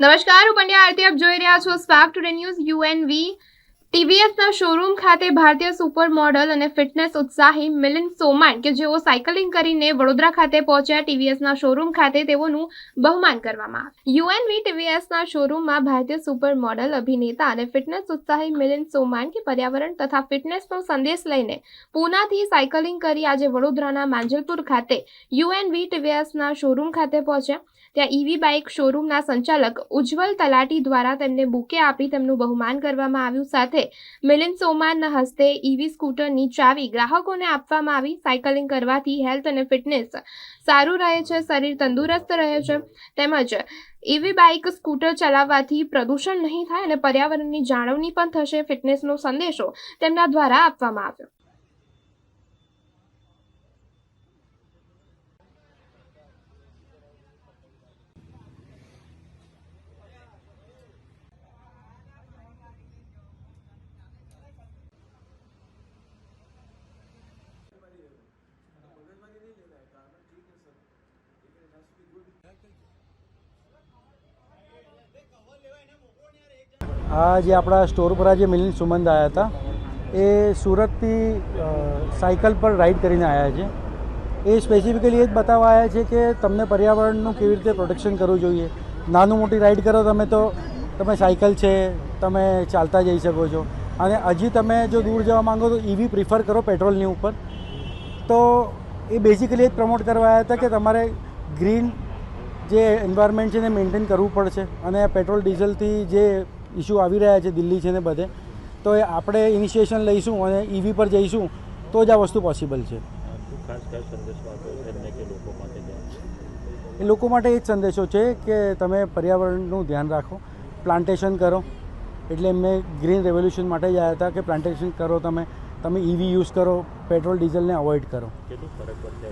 નમસ્કાર હું પંડ્યા આરતી આપ જોઈ રહ્યા છો સ્પાર્ક ટુડે ન્યૂઝ યુએનવી ટીવીએસના શોરૂમ ખાતે ભારતીય સુપર મોડલ અને ફિટનેસ ઉત્સાહી મિલિન સોમાન, કે જેઓ સાયકલિંગ કરીને વડોદરા ખાતે પહોંચ્યા ટીવીએસના શોરૂમ ખાતે, તેઓનું બહુમાન કરવામાં યુએનવી ટીવીએસના શોરૂમમાં ભારતીય સુપર મોડલ અભિનેતા અને ફિટનેસ ઉત્સાહી મિલિન સોમાન કે પર્યાવરણ તથા ફિટનેસનો સંદેશ લઈને પૂનાથી સાયકલિંગ કરી આજે વડોદરાના માંજલપુર ખાતે યુએનવી ટીવીએસના શોરૂમ ખાતે પહોંચ્યા. ત્યાં ઈવી બાઇક શોરૂમના સંચાલક ઉજ્જવલ તલાટી દ્વારા તેમને બુકે આપી તેમનું બહુમાન કરવામાં આવ્યું સાથે મિલિંદ સોમાનના હસ્તે ઈવી સ્કૂટરની ચાવી ગ્રાહકોને આપવામાં આવી. સાયકલિંગ કરવાથી હેલ્થ અને ફિટનેસ સારું રહે છે, શરીર તંદુરસ્ત રહે છે. તેમજ ઈવી બાઇક સ્કૂટર ચલાવવાથી પ્રદૂષણ નહીં થાય અને પર્યાવરણની જાળવણી પણ થશે. ફિટનેસનો સંદેશો તેમના દ્વારા આપવામાં આવ્યો. આ જે આપણા સ્ટોર પર આજે મિલિંદ સુમંદ આવ્યા હતા, એ સુરતથી સાયકલ પર રાઈડ કરીને આવ્યા છે. એ સ્પેસિફિકલી એ જ બતાવવા આવ્યા છે કે તમને પર્યાવરણનું કેવી રીતે પ્રોટેક્શન કરવું જોઈએ. નાનું મોટી રાઈડ કરો તમે તો, તમે સાયકલ છે, તમે ચાલતા જઈ શકો છો. અને હજી તમે જો દૂર જવા માંગો તો ઈવી પ્રિફર કરો પેટ્રોલની ઉપર. તો એ બેઝિકલી એ જ પ્રમોટ કરવા આવ્યા હતા કે તમારે ગ્રીન જે એન્વાયરમેન્ટ છે એને મેન્ટેન કરવું પડશે અને પેટ્રોલ ડીઝલથી જે ઇસ્યુ આવી રહ્યા છે દિલ્હી છે ને બધે તો એ આપણે ઇનિશિએશન લઈશું અને ઈવી પર જઈશું તો જ આ વસ્તુ પોસિબલ છે. એ લોકો માટે એ જ સંદેશો છે કે તમે પર્યાવરણનું ધ્યાન રાખો પ્લાન્ટેશન કરો. એટલે એમને ગ્રીન રેવોલ્યુશન માટે જ આવ્યા હતા કે પ્લાન્ટેશન કરો તમે તમે ઈવી યુઝ કરો પેટ્રોલ ડીઝલને અવોઇડ કરો. કેટલું ફરક પડશે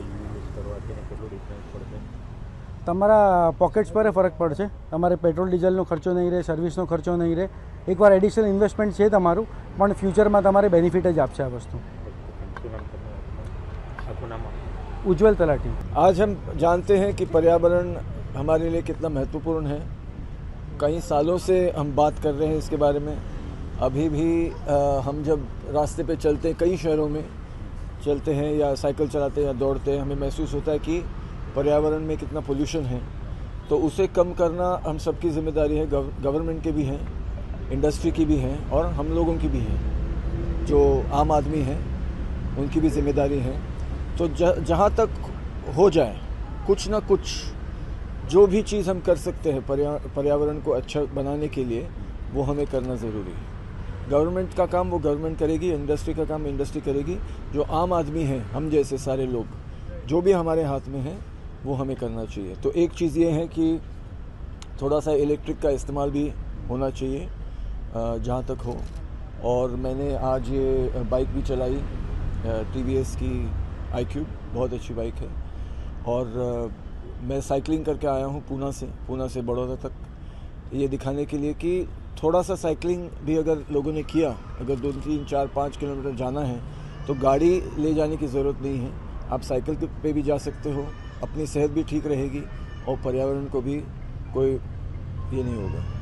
તમારા પોકેટ્સ પર એ ફરક પડશે તમારે પેટ્રોલ ડીઝલનો ખર્ચો નહીં રહે સર્વિસનો ખર્ચો નહીં રહે એકવાર એડિશનલ ઇન્વેસ્ટમેન્ટ છે તમારું પણ ફ્યુચરમાં તમારે બેનિફિટ જ આપશે આ વસ્તુ શું નામ તમે આખું નામ આપો. ઉજ્જવલ તલાટી आज हम जानते हैं कि पर्यावरण हमारे लिए कितना महत्वपूर्ण है कई सालों से हम बात कर रहे हैं इसके बारे में अभी भी अ, हम जब रास्ते पे चलते हैं कई शहरों में चलते हैं या साइकिल चलाते हैं या दौड़ते हैं हमें महसूस होता है कि पर्यावरण में कितना पोल्यूशन है तो उसे कम करना हम सबकी ज़िम्मेदारी है गवर्नमेंट की भी है इंडस्ट्री की भी है और हम लोगों की भी है जो आम आदमी हैं उनकी भी ज़िम्मेदारी है। तो जहाँ तक हो जाए कुछ ना कुछ जो भी चीज़ हम कर सकते हैं पर्या, पर्यावरण को अच्छा बनाने के लिए वो हमें करना ज़रूरी है। गवर्नमेंट का काम वो गवर्नमेंट करेगी इंडस्ट्री का काम इंडस्ट्री करेगी। जो आम आदमी हैं हम जैसे सारे लोग जो भी हमारे हाथ में है वो हमें करना चाहिए। तो एक चीज़ ये है कि थोड़ा सा इलेक्ट्रिक का इस्तेमाल भी होना चाहिए जहाँ तक हो। और मैंने आज ये बाइक भी चलाई टीवीएस की आई क्यूब बहुत अच्छी बाइक है। और मैं साइकिलिंग करके आया हूँ पूना से पूना से बड़ौदा तक। ये दिखाने के लिए कि थोड़ा सा साइकिलिंग भी अगर लोगों ने किया, अगर दो, तीन, चार, पाँच किलोमीटर जाना है तो गाड़ी ले जाने की ज़रूरत नहीं है। आप साइकिल पे भी जा सकते हो। अपनी सेहत भी ठीक रहेगी और पर्यावरण को भी कोई ये नहीं होगा।